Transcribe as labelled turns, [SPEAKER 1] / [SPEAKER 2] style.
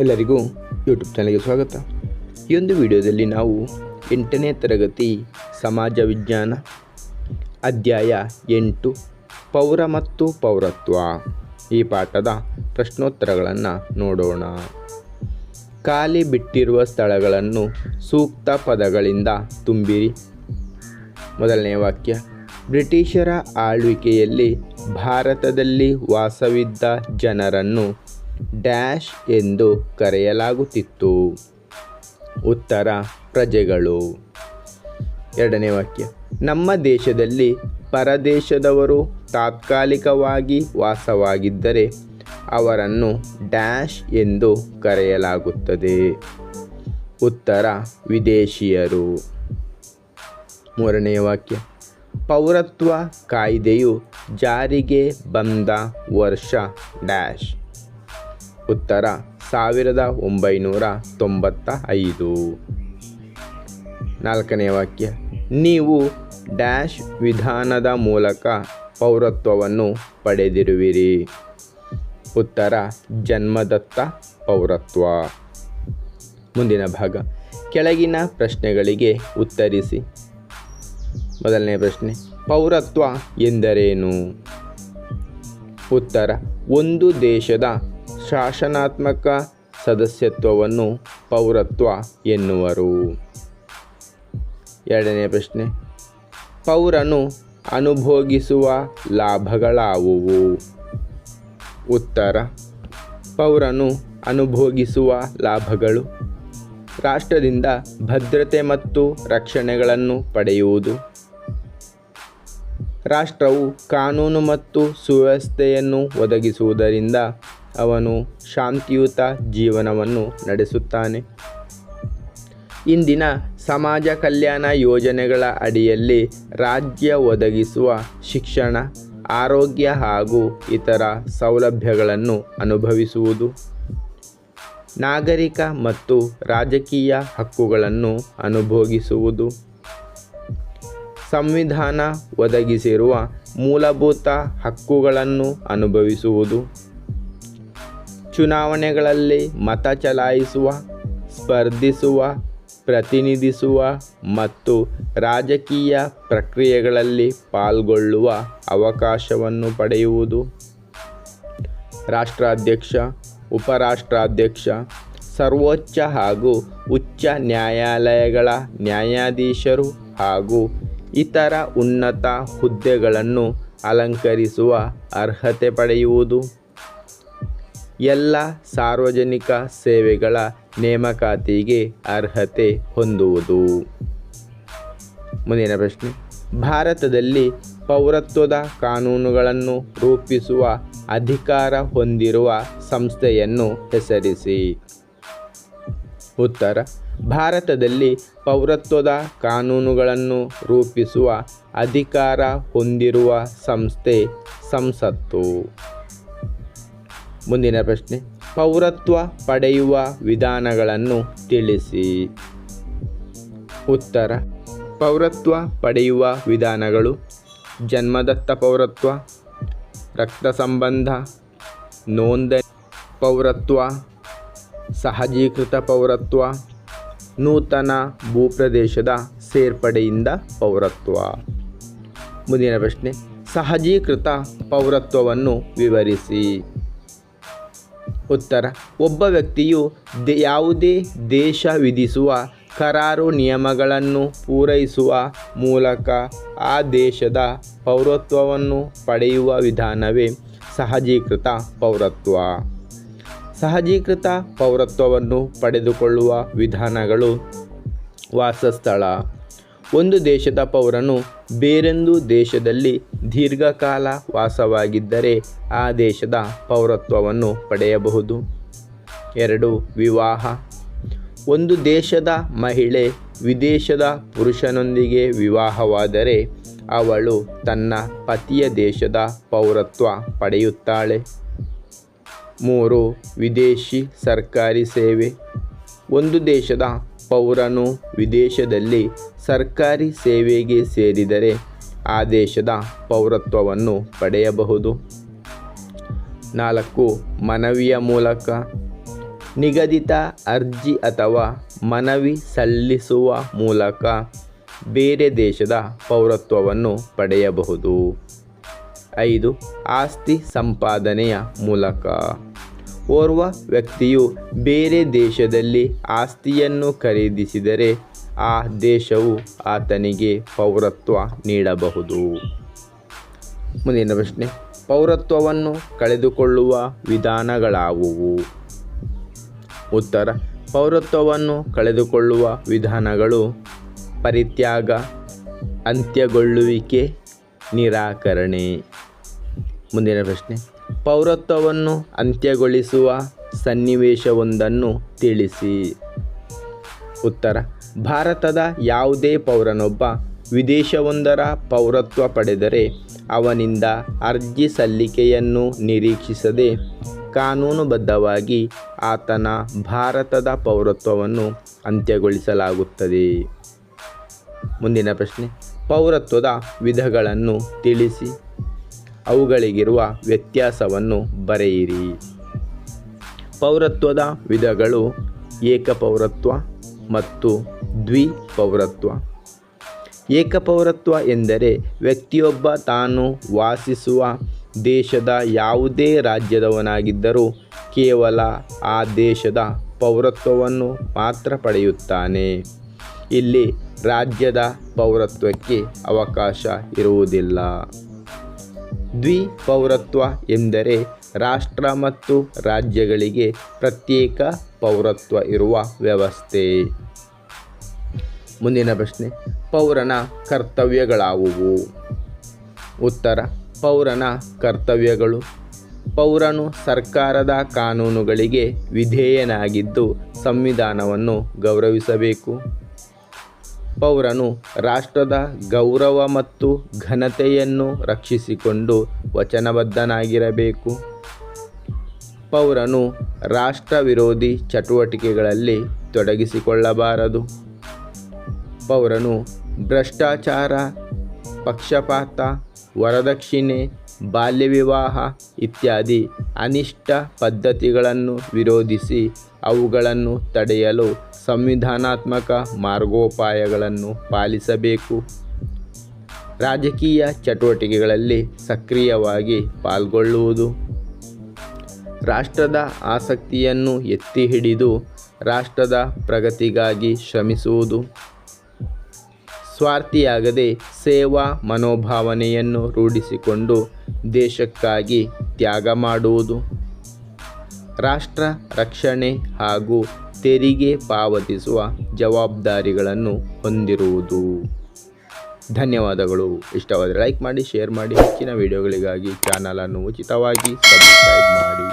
[SPEAKER 1] ಎಲ್ಲರಿಗೂ ಯೂಟ್ಯೂಬ್ ಚಾನಲ್ಗೆ ಸ್ವಾಗತ. ಈ ಒಂದು ವಿಡಿಯೋದಲ್ಲಿ ನಾವು ಎಂಟನೇ ತರಗತಿ ಸಮಾಜ ವಿಜ್ಞಾನ ಅಧ್ಯಾಯ ಎಂಟು, ಪೌರ ಮತ್ತು ಪೌರತ್ವ ಈ ಪಾಠದ ಪ್ರಶ್ನೋತ್ತರಗಳನ್ನು ನೋಡೋಣ. ಖಾಲಿ ಬಿಟ್ಟಿರುವ ಸ್ಥಳಗಳನ್ನು ಸೂಕ್ತ ಪದಗಳಿಂದ ತುಂಬಿರಿ. ಮೊದಲನೇ ವಾಕ್ಯ, ಬ್ರಿಟಿಷರ ಆಳ್ವಿಕೆಯಲ್ಲಿ ಭಾರತದಲ್ಲಿ ವಾಸವಿದ್ದ ಜನರನ್ನು ಡ್ಯಾಶ್ ಎಂದು ಕರೆಯಲಾಗುತ್ತಿತ್ತು. ಉತ್ತರ ಪ್ರಜೆಗಳು. ಎರಡನೇ ವಾಕ್ಯ. ನಮ್ಮ ದೇಶದಲ್ಲಿ ಪರದೇಶದವರು ತಾತ್ಕಾಲಿಕವಾಗಿ ವಾಸವಾಗಿದ್ದರೆ ಅವರನ್ನು ಡ್ಯಾಶ್ ಎಂದು ಕರೆಯಲಾಗುತ್ತದೆ. ಉತ್ತರ ವಿದೇಶಿಯರು. ಮೂರನೆಯ ವಾಕ್ಯ. ಪೌರತ್ವ ಕಾಯ್ದೆಯು ಜಾರಿಗೆ ಬಂದ ವರ್ಷ ಡ್ಯಾಶ್. ಉತ್ತರ ಸಾವಿರದ ಒಂಬೈನೂರ ತೊಂಬತ್ತ ಐದು ನಾಲ್ಕನೇ ವಾಕ್ಯ. ನೀವು ಡ್ಯಾಶ್ ವಿಧಾನದ ಮೂಲಕ ಪೌರತ್ವವನ್ನು ಪಡೆದಿರುವಿರಿ. ಉತ್ತರ, ಜನ್ಮದತ್ತ ಪೌರತ್ವ. ಮುಂದಿನ ಭಾಗ. ಕೆಳಗಿನ ಪ್ರಶ್ನೆಗಳಿಗೆ ಉತ್ತರಿಸಿ. ಮೊದಲನೇ ಪ್ರಶ್ನೆ, ಪೌರತ್ವ ಎಂದರೇನು? ಉತ್ತರ, ಒಂದು ದೇಶದ ಶಾಸನಾತ್ಮಕ ಸದಸ್ಯತ್ವವನ್ನು ಪೌರತ್ವ ಎನ್ನುವರು. ಎರಡನೇ ಪ್ರಶ್ನೆ. ಪೌರನು ಅನುಭೋಗಿಸುವ ಲಾಭಗಳಾವುವು? ಉತ್ತರ. ಪೌರನು ಅನುಭೋಗಿಸುವ ಲಾಭಗಳು. ರಾಷ್ಟ್ರದಿಂದ ಭದ್ರತೆ ಮತ್ತು ರಕ್ಷಣೆಗಳನ್ನು ಪಡೆಯುವುದು. ರಾಷ್ಟ್ರವು ಕಾನೂನು ಮತ್ತು ಸುವ್ಯವಸ್ಥೆಯನ್ನು ಒದಗಿಸುವುದರಿಂದ ಅವನು ಶಾಂತಿಯುತ ಜೀವನವನ್ನು ನಡೆಸುತ್ತಾನೆ. ಇಂದಿನ ಸಮಾಜ ಕಲ್ಯಾಣ ಯೋಜನೆಗಳ ಅಡಿಯಲ್ಲಿ ರಾಜ್ಯ ಒದಗಿಸುವ ಶಿಕ್ಷಣ, ಆರೋಗ್ಯ ಹಾಗೂ ಇತರ ಸೌಲಭ್ಯಗಳನ್ನು ಅನುಭವಿಸುವುದು, ನಾಗರಿಕ ಮತ್ತು ರಾಜಕೀಯ ಹಕ್ಕುಗಳನ್ನು ಅನುಭೋಗಿಸುವುದು, ಸಂವಿಧಾನ ಒದಗಿಸಿರುವ ಮೂಲಭೂತ ಹಕ್ಕುಗಳನ್ನು ಅನುಭವಿಸುವುದು. ಚುನಾವಣೆಗಳಲ್ಲಿ ಮತ ಚಲಾಯಿಸುವ, ಸ್ಪರ್ಧಿಸುವ, ಪ್ರತಿನಿಧಿಸುವ ಮತ್ತು ರಾಜಕೀಯ ಪ್ರಕ್ರಿಯೆಗಳಲ್ಲಿ ಪಾಲ್ಗೊಳ್ಳುವ ಅವಕಾಶವನ್ನು ಪಡೆಯುವುದು. ರಾಷ್ಟ್ರಾಧ್ಯಕ್ಷ, ಉಪರಾಷ್ಟ್ರಾಧ್ಯಕ್ಷ, ಸರ್ವೋಚ್ಚ ಹಾಗೂ ಉಚ್ಚ ನ್ಯಾಯಾಲಯಗಳ ನ್ಯಾಯಾಧೀಶರು ಹಾಗೂ ಇತರ ಉನ್ನತ ಹುದ್ದೆಗಳನ್ನು ಅಲಂಕರಿಸುವ ಅರ್ಹತೆ ಪಡೆಯುವುದು. ಎಲ್ಲ ಸಾರ್ವಜನಿಕ ಸೇವೆಗಳ ನೇಮಕಾತಿಗೆ ಅರ್ಹತೆ ಹೊಂದುವುದು. ಮುಂದಿನ ಪ್ರಶ್ನೆ. ಭಾರತದಲ್ಲಿ ಪೌರತ್ವದ ಕಾನೂನುಗಳನ್ನು ರೂಪಿಸುವ ಅಧಿಕಾರ ಹೊಂದಿರುವ ಸಂಸ್ಥೆಯನ್ನು ಹೆಸರಿಸಿ. ಉತ್ತರ. ಭಾರತದಲ್ಲಿ ಪೌರತ್ವದ ಕಾನೂನುಗಳನ್ನು ರೂಪಿಸುವ ಅಧಿಕಾರ ಹೊಂದಿರುವ ಸಂಸ್ಥೆ ಸಂಸತ್ತು. ಮುಂದಿನ ಪ್ರಶ್ನೆ. ಪೌರತ್ವ ಪಡೆಯುವ ವಿಧಾನಗಳನ್ನು ತಿಳಿಸಿ. ಉತ್ತರ. ಪೌರತ್ವ ಪಡೆಯುವ ವಿಧಾನಗಳು. ಜನ್ಮದತ್ತ ಪೌರತ್ವ. ರಕ್ತ ಸಂಬಂಧ. ನೋಂದಣಿ. ಪೌರತ್ವ. ಸಹಜೀಕೃತ ಪೌರತ್ವ. ನೂತನ ಭೂಪ್ರದೇಶದ ಸೇರ್ಪಡೆಯಿಂದ ಪೌರತ್ವ. ಮುಂದಿನ ಪ್ರಶ್ನೆ. ಸಹಜೀಕೃತ ಪೌರತ್ವವನ್ನು ವಿವರಿಸಿ. ಉತ್ತರ. ಒಬ್ಬ ವ್ಯಕ್ತಿಯು ಯಾವುದೇ ದೇಶ ವಿಧಿಸುವ ಕರಾರು ನಿಯಮಗಳನ್ನು ಪೂರೈಸುವ ಮೂಲಕ ಆ ದೇಶದ ಪೌರತ್ವವನ್ನು ಪಡೆಯುವ ವಿಧಾನವೇ ಸಹಜೀಕೃತ ಪೌರತ್ವ. ಸಹಜೀಕೃತ ಪೌರತ್ವವನ್ನು ಪಡೆದುಕೊಳ್ಳುವ ವಿಧಾನಗಳು ವಾಸಸ್ಥಳ. ಒಂದು ದೇಶದ ಪೌರನು ಬೇರೊಂದು ದೇಶದಲ್ಲಿ ದೀರ್ಘಕಾಲ ವಾಸವಾಗಿದ್ದರೆ ಆ ದೇಶದ ಪೌರತ್ವವನ್ನು ಪಡೆಯಬಹುದು. ಎರಡು, ವಿವಾಹ. ಒಂದು ದೇಶದ ಮಹಿಳೆ ವಿದೇಶದ ಪುರುಷನೊಂದಿಗೆ ವಿವಾಹವಾದರೆ ಅವಳು ತನ್ನ ಪತಿಯ ದೇಶದ ಪೌರತ್ವ ಪಡೆಯುತ್ತಾಳೆ. ಮೂರು, ವಿದೇಶಿ ಸರ್ಕಾರಿ ಸೇವೆ. ಒಂದು ದೇಶದ ಪೌರನು ವಿದೇಶದಲ್ಲಿ ಸರ್ಕಾರಿ ಸೇವೆಗೆ ಸೇರಿದರೆ ಆ ದೇಶದ ಪೌರತ್ವವನ್ನು ಪಡೆಯಬಹುದು. ನಾಲ್ಕು, ಮನವಿಯ ಮೂಲಕ ನಿಗದಿತ ಅರ್ಜಿ ಅಥವಾ ಮನವಿ ಸಲ್ಲಿಸುವ ಮೂಲಕ ಬೇರೆ ದೇಶದ ಪೌರತ್ವವನ್ನು ಪಡೆಯಬಹುದು. ಐದು, ಆಸ್ತಿ ಸಂಪಾದನೆಯ ಮೂಲಕ. ಓರ್ವ ವ್ಯಕ್ತಿಯು ಬೇರೆ ದೇಶದಲ್ಲಿ ಆಸ್ತಿಯನ್ನು ಖರೀದಿಸಿದರೆ ಆ ದೇಶವು ಆತನಿಗೆ ಪೌರತ್ವ ನೀಡಬಹುದು. ಮುಂದಿನ ಪ್ರಶ್ನೆ. ಪೌರತ್ವವನ್ನು ಕಳೆದುಕೊಳ್ಳುವ ವಿಧಾನಗಳಾವುವು? ಉತ್ತರ. ಪೌರತ್ವವನ್ನು ಕಳೆದುಕೊಳ್ಳುವ ವಿಧಾನಗಳು ಪರಿತ್ಯಾಗ, ಅಂತ್ಯಗೊಳ್ಳುವಿಕೆ, ನಿರಾಕರಣೆ. ಮುಂದಿನ ಪ್ರಶ್ನೆ. ಪೌರತ್ವವನ್ನು ಅಂತ್ಯಗೊಳಿಸುವ ಸನ್ನಿವೇಶವೊಂದನ್ನು ತಿಳಿಸಿ. ಉತ್ತರ. ಭಾರತದ ಯಾವುದೇ ಪೌರನೊಬ್ಬ ವಿದೇಶವೊಂದರ ಪೌರತ್ವ ಪಡೆದರೆ ಅವನಿಂದ ಅರ್ಜಿ ಸಲ್ಲಿಕೆಯನ್ನು ನಿರೀಕ್ಷಿಸದೆ ಕಾನೂನುಬದ್ಧವಾಗಿ ಆತನ ಭಾರತದ ಪೌರತ್ವವನ್ನು ಅಂತ್ಯಗೊಳಿಸಲಾಗುತ್ತದೆ. ಮುಂದಿನ ಪ್ರಶ್ನೆ. ಪೌರತ್ವದ ವಿಧಗಳನ್ನು ತಿಳಿಸಿ. ಅವುಗಳಿಗಿರುವ ವ್ಯತ್ಯಾಸವನ್ನು ಬರೆಯಿರಿ. ಪೌರತ್ವದ ವಿಧಗಳು ಏಕಪೌರತ್ವ ಮತ್ತು ದ್ವಿಪೌರತ್ವ. ಏಕಪೌರತ್ವ ಎಂದರೆ ವ್ಯಕ್ತಿಯೊಬ್ಬ ತಾನು ವಾಸಿಸುವ ದೇಶದ ಯಾವುದೇ ರಾಜ್ಯದವನಾಗಿದ್ದರೂ ಕೇವಲ ಆ ದೇಶದ ಪೌರತ್ವವನ್ನು ಮಾತ್ರ ಪಡೆಯುತ್ತಾನೆ. ಇಲ್ಲಿ ರಾಜ್ಯದ ಪೌರತ್ವಕ್ಕೆ ಅವಕಾಶ ಇರುವುದಿಲ್ಲ. ದ್ವಿಪೌರತ್ವ ಎಂದರೆ ರಾಷ್ಟ್ರ ಮತ್ತು ರಾಜ್ಯಗಳಿಗೆ ಪ್ರತ್ಯೇಕ ಪೌರತ್ವ ಇರುವ ವ್ಯವಸ್ಥೆ. ಮುಂದಿನ ಪ್ರಶ್ನೆ, ಪೌರನ ಕರ್ತವ್ಯಗಳಾವುವು? ಉತ್ತರ, ಪೌರನ ಕರ್ತವ್ಯಗಳು. ಪೌರನು ಸರ್ಕಾರದ ಕಾನೂನುಗಳಿಗೆ ವಿಧೇಯನಾಗಿದ್ದು ಸಂವಿಧಾನವನ್ನು ಗೌರವಿಸಬೇಕು. ಪೌರನು ರಾಷ್ಟ್ರದ ಗೌರವ ಮತ್ತು ಘನತೆಯನ್ನು ರಕ್ಷಿಸಿಕೊಂಡು ವಚನಬದ್ಧನಾಗಿರಬೇಕು. ಪೌರನು ರಾಷ್ಟ್ರ ವಿರೋಧಿ ಚಟುವಟಿಕೆಗಳಲ್ಲಿ ತೊಡಗಿಸಿಕೊಳ್ಳಬಾರದು. ಪೌರನು ಭ್ರಷ್ಟಾಚಾರ, ಪಕ್ಷಪಾತ, ವರದಕ್ಷಿಣೆ ಬಾಲ್ಯ ವಿವಾಹ ಇತ್ಯಾದಿ ಅನಿಷ್ಟ ಪದ್ಧತಿಗಳನ್ನು ವಿರೋಧಿಸಿ ಅವುಗಳನ್ನು ತಡೆಯಲು ಸಂವಿಧಾನಾತ್ಮಕ ಮಾರ್ಗೋಪಾಯಗಳನ್ನು ಪಾಲಿಸಬೇಕು. ರಾಜಕೀಯ ಚಟುವಟಿಕೆಗಳಲ್ಲಿ ಸಕ್ರಿಯವಾಗಿ ಪಾಲ್ಗೊಳ್ಳುವುದು. ರಾಷ್ಟ್ರದ ಆಸಕ್ತಿಯನ್ನು ಎತ್ತಿ ಹಿಡಿದು ರಾಷ್ಟ್ರದ ಪ್ರಗತಿಗಾಗಿ ಶ್ರಮಿಸುವುದು. ಸ್ವಾರ್ಥಿಯಾಗದೆ ಸೇವಾ ಮನೋಭಾವನೆಯನ್ನು ರೂಢಿಸಿಕೊಂಡು ದೇಶಕ್ಕಾಗಿ ತ್ಯಾಗ ಮಾಡುವುದು. ರಾಷ್ಟ್ರ ರಕ್ಷಣೆ ಹಾಗೂ ತೆರಿಗೆ ಪಾವತಿಸುವ ಜವಾಬ್ದಾರಿಗಳನ್ನು ಹೊಂದಿರುವುದು. ಧನ್ಯವಾದಗಳು. ಇಷ್ಟವಾದರೆ ಲೈಕ್ ಮಾಡಿ, ಶೇರ್ ಮಾಡಿ. ಹೆಚ್ಚಿನ ವಿಡಿಯೋಗಳಿಗಾಗಿ ಚಾನಲನ್ನು ಉಚಿತವಾಗಿ ಸಬ್ಸ್ಕ್ರೈಬ್ ಮಾಡಿ.